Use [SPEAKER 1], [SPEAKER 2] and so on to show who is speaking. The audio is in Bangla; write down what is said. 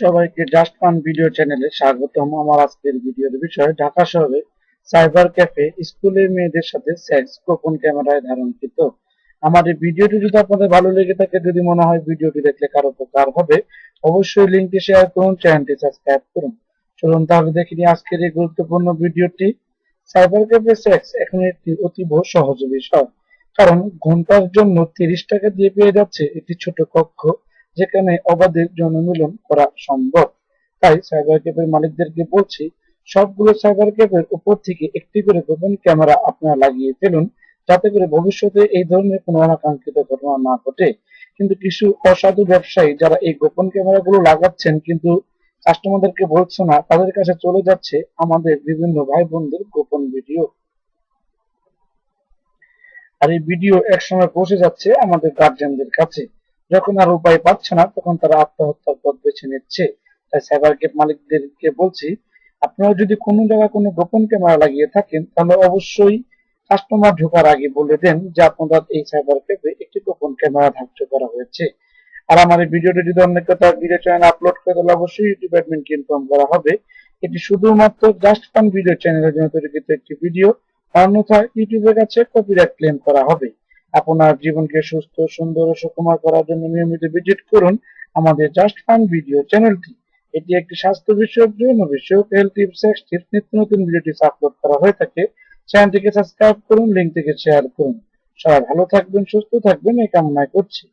[SPEAKER 1] সবাইকে জাস্ট ফান ভিডিও চ্যানেলে স্বাগতম। আমার আজকের ভিডিওর বিষয় ঢাকা শহরে সাইবার ক্যাফে স্কুলের মেয়েদের সাথে সেক্স গোপন ক্যামেরায় ধারণকৃত। আমার এই ভিডিওটি যদি আপনাদের ভালো লেগে থাকে, যদি মনে হয় ভিডিওটি দেখলে কারও উপকার হবে, অবশ্যই লিঙ্কটি শেয়ার করুন চ্যানেলটি সাবস্ক্রাইব করুন। চলুন তাহলে দেখে নিই আজকের এই গুরুত্বপূর্ণ ভিডিওটি সাইবার ক্যাফে সেক্স এখন একটি অতীব সহজ বিষয়, কারণ ঘণ্টার জন্য তিরিশ টাকা দিয়ে পেয়ে যাচ্ছে একটি ছোট কক্ষ। যেখানে অবাধে জনমিলন করা সম্ভব। তাই সাইবার ক্যাফের মালিকদেরকে বলছি, সবগুলো সাইবার ক্যাফের উপর থেকে একটি করে গোপন ক্যামেরা আপনারা লাগিয়ে ফেলুন, যাতে করে ভবিষ্যতে এই ধরনের কোনো অনাকাঙ্ক্ষিত ঘটনা না ঘটে। কিন্তু কিছু অসাধু ব্যবসায়ী যারা এই গোপন ক্যামেরাগুলো লাগাচ্ছেন কিন্তু কাস্টমারদেরকে বলছে না, তাদের কাছে চলে যাচ্ছে আমাদের বিভিন্ন ভাই বোনদের গোপন ভিডিও। আর এই ভিডিও একসময় পৌঁছে যাচ্ছে আমাদের গার্জিয়ানদের কাছে। যখন আর উপায় পাচ্ছে না, তখন তারা আত্মহত্যার পথ বেছে নিচ্ছে। তাই সাইবার ক্যাফ মালিকদেরকে বলছি, আপনারা যদি কোনো জায়গায় কোনো গোপন ক্যামেরা লাগিয়ে থাকেন, তাহলে অবশ্যই কাস্টমার ঢোকার আগে বলে দেন যে আপনাদের এই সাইবার ক্যাফে একটি গোপন ক্যামেরা ধার্য করা হয়েছে। আর আমার এই ভিডিওটি যদি অন্য কোথাও ভিডিও চ্যানেল আপলোড করে, তাহলে অবশ্যই ইউটিউব অ্যাডমিনকে ইনফর্ম করা হবে। এটি শুধুমাত্র জাস্ট ফান ভিডিও চ্যানেলের জন্য তৈরিকৃত একটি ভিডিও অন্যথায় ইউটিউবের কাছে কপিরাইট ক্লেম করা হবে। আপনার জীবনকে সুস্থ, সুন্দর ও সুকুমার করার জন্য নিয়মিত ভিজিট করুন আমাদের জাস্ট ফান ভিডিও চ্যানেলটি এটি একটি স্বাস্থ্য বিষয়ক, যৌন বিষয়ক হেলথ টিপস সেক্স টিপস নিত্য নতুন ভিডিওটি আপলোড করা হয়ে থাকে। চ্যানেলটিকে সাবস্ক্রাইব করুন লিঙ্ক থেকে শেয়ার করুন। সবাই ভালো থাকবেন, সুস্থ থাকবেন, এই কামনায় করছি।